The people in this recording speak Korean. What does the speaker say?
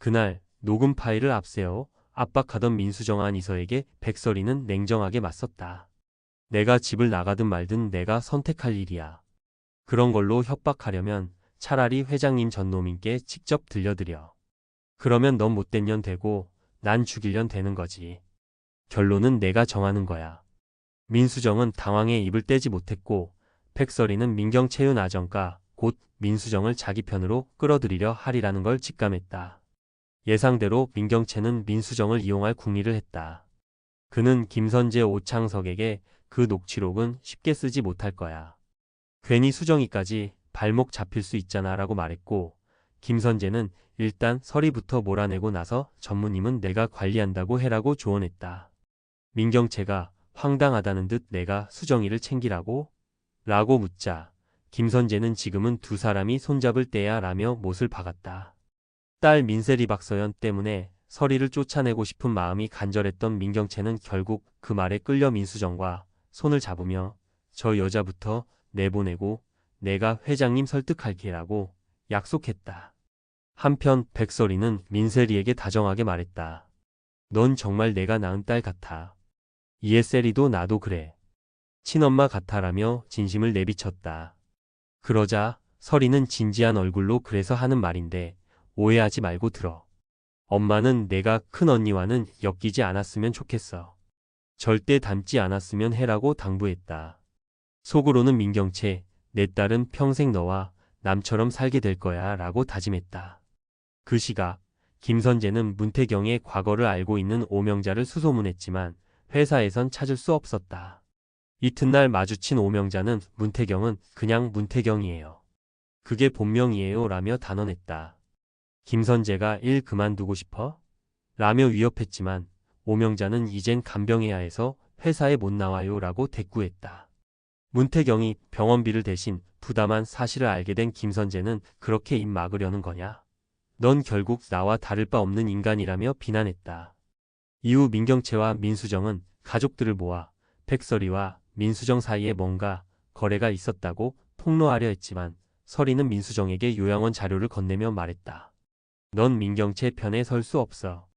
그날 녹음 파일을 앞세워 압박하던 민수정한 이서에게 백설이는 냉정하게 맞섰다. 내가 집을 나가든 말든 내가 선택할 일이야. 그런 걸로 협박하려면 차라리 회장님 전노민께 직접 들려드려. 그러면 넌 못된 년 되고 난 죽일 년 되는 거지. 결론은 내가 정하는 거야. 민수정은 당황해 입을 떼지 못했고 백설이는 민경채윤 아정가 곧 민수정을 자기 편으로 끌어들이려 하리라는 걸 직감했다. 예상대로 민경채는 민수정을 이용할 궁리를 했다. 그는 김선재 오창석에게 그 녹취록은 쉽게 쓰지 못할 거야. 괜히 수정이까지 발목 잡힐 수 있잖아 라고 말했고 김선재는 일단 서리부터 몰아내고 나서 전무님은 내가 관리한다고 해라고 조언했다. 민경채가 황당하다는 듯 내가 수정이를 챙기라고? 라고 묻자 김선재는 지금은 두 사람이 손잡을 때야 라며 못을 박았다. 딸 민세리 박서연 때문에 서리를 쫓아내고 싶은 마음이 간절했던 민경채는 결국 그 말에 끌려 민수정과 손을 잡으며 저 여자부터 내보내고 내가 회장님 설득할게라고 약속했다. 한편 백설이는 민세리에게 다정하게 말했다. 넌 정말 내가 낳은 딸 같아. 이에 세리도 나도 그래. 친엄마 같아라며 진심을 내비쳤다. 그러자 설이는 진지한 얼굴로 그래서 하는 말인데 오해하지 말고 들어. 엄마는 내가 큰 언니와는 엮이지 않았으면 좋겠어. 절대 닮지 않았으면 해라고 당부했다. 속으로는 민경채, 내 딸은 평생 너와 남처럼 살게 될 거야 라고 다짐했다. 그 시각, 김선재는 문태경의 과거를 알고 있는 오명자를 수소문했지만 회사에선 찾을 수 없었다. 이튿날 마주친 오명자는 문태경은 그냥 문태경이에요. 그게 본명이에요 라며 단언했다. 김선재가 일 그만두고 싶어? 라며 위협했지만 오명자는 이젠 간병해야 해서 회사에 못 나와요 라고 대꾸했다. 문태경이 병원비를 대신 부담한 사실을 알게 된 김선재는 그렇게 입 막으려는 거냐? 넌 결국 나와 다를 바 없는 인간이라며 비난했다. 이후 민경채와 민수정은 가족들을 모아 백설이와 민수정 사이에 뭔가 거래가 있었다고 폭로하려 했지만 설이는 민수정에게 요양원 자료를 건네며 말했다. 넌 민경채 편에 설 수 없어.